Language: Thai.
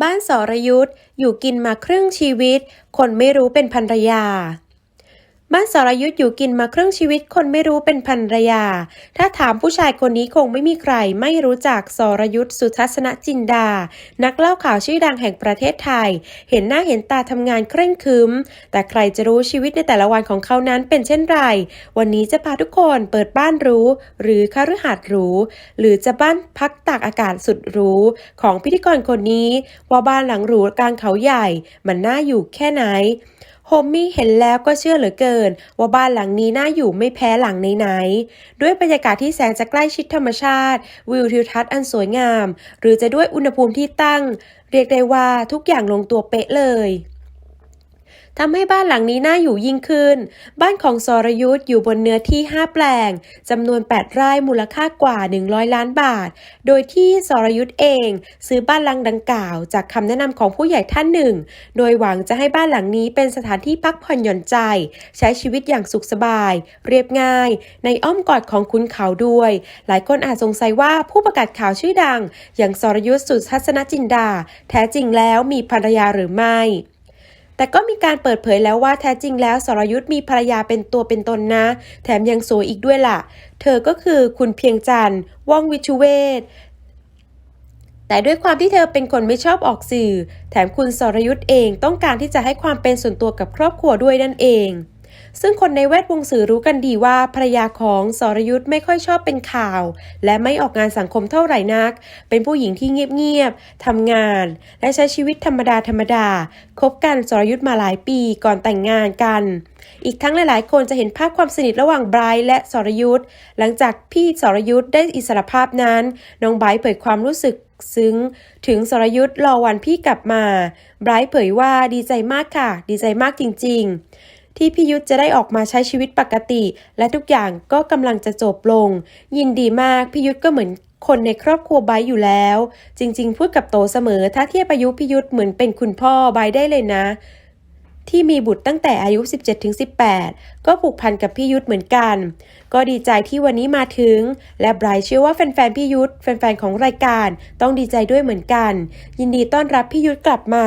บ้านสรยุทธอยู่กินมาครึ่งชีวิต คนไม่รู้เป็นภรรยา บ้านสรยุทธ์อยู่กินมาครึ่งชีวิตคนไม่รู้เป็นภรรยา ถ้าถามผู้ชายคนนี้คงไม่มีใครไม่รู้จักสรยุทธ์สุทัศนจินดา นักเล่าข่าวชื่อดังแห่งประเทศไทย เห็นหน้าเห็นตาทำงานเคร่งครึม แต่ใครจะรู้ชีวิตในแต่ละวันของเขานั้นเป็นเช่นไร วันนี้จะพาทุกคนเปิดบ้านรู้ หรือคฤหาสน์รู้ หรือจะบ้านพักตากอากาศสุดรู้ ของพิธีกรคนนี้ว่าบ้านหลังหรูกลางเขาใหญ่ มันน่าอยู่แค่ไหน โฮมมี่เห็นแล้วก็เชื่อเหลือเกิน ว่าบ้านหลังนี้น่าอยู่ไม่แพ้หลังไหนๆ ด้วยบรรยากาศที่แสนจะใกล้ชิดธรรมชาติ วิวทิวทัศน์อันสวยงาม หรือจะด้วยอุณหภูมิที่ตั้ง เรียกได้ว่าทุกอย่างลงตัวเป๊ะเลย ทำให้บ้านหลังนี้น่าอยู่ยิ่งขึ้น บ้านของสรยุทธ์อยู่บนเนื้อที่ 5 แปลงจำนวน 8 ไร่มูลค่ากว่า 100 ล้านบาท โดยที่สรยุทธ์เอง ซื้อบ้านหลังดังกล่าว จากคำแนะนำของผู้ใหญ่ท่านหนึ่ง โดยหวังจะให้บ้านหลังนี้เป็นสถานที่พักผ่อนหย่อนใจ ใช้ชีวิตอย่างสุขสบาย เรียบง่าย ในอ้อมกอดของคุณเขาด้วย หลายคนอาจสงสัยว่าผู้ประกาศข่าวชื่อดัง อย่างสรยุทธ์สุทัศนจินดา แท้จริงแล้วมีภรรยาหรือไม่ แต่ก็มีการเปิดเผยแล้วว่าแท้จริงแล้วสรยุทธ์มีภรรยาเป็นตัวเป็นตนนะ แถมยังสวยอีกด้วยล่ะ เธอก็คือคุณเพียงจันทร์ว่องวิชุเวศแต่ด้วยความที่เธอเป็นคนไม่ชอบออกสื่อ แถมคุณสรยุทธ์เองต้องการที่จะให้ความเป็นส่วนตัวกับครอบครัวด้วยนั่นเอง ซึ่งคนในแวดวงสื่อรู้กันดีว่าภรรยาของสรยุทธ์ไม่ค่อยชอบเป็นข่าว และไม่ออกงานสังคมเท่าไหร่นัก เป็นผู้หญิงที่เงียบๆทำงาน และใช้ชีวิตธรรมดาธรรมดาคบกันสรยุทธ์มาหลายปีก่อนแต่งงานกัน อีกทั้งหลายๆ คนจะเห็นภาพความสนิทระหว่างไบรท์และสรยุทธ์หลังจากพี่สรยุทธ์ได้อิสรภาพนั้น น้องไบรท์เผยความรู้สึกซึ้งถึงสรยุทธ์รอวันพี่กลับมาไบรท์เผยว่าดีใจมากค่ะ ดีใจมากจริง ๆ ที่พี่ยุทธจะได้ออกมาใช้ชีวิตปกติ และทุกอย่างก็กำลังจะจบลง ยินดีมากพี่ยุทธก็เหมือนคนในครอบครัวไบอยู่แล้ว จริง ๆ พูดกับโตเสมอ ถ้าเทียบอายุพี่ยุทธเหมือนเป็นคุณพ่อไบได้เลยนะ ที่มีบุตรตั้งแต่อายุ 17-18 ก็ผูกพันกับพี่ยุทธเหมือนกัน ก็ดีใจที่วันนี้มาถึง และไบรท์เชื่อว่าแฟนๆพี่ยุทธแฟนๆของรายการ ต้องดีใจด้วยเหมือนกัน ยินดีต้อนรับพี่ยุทธกลับมา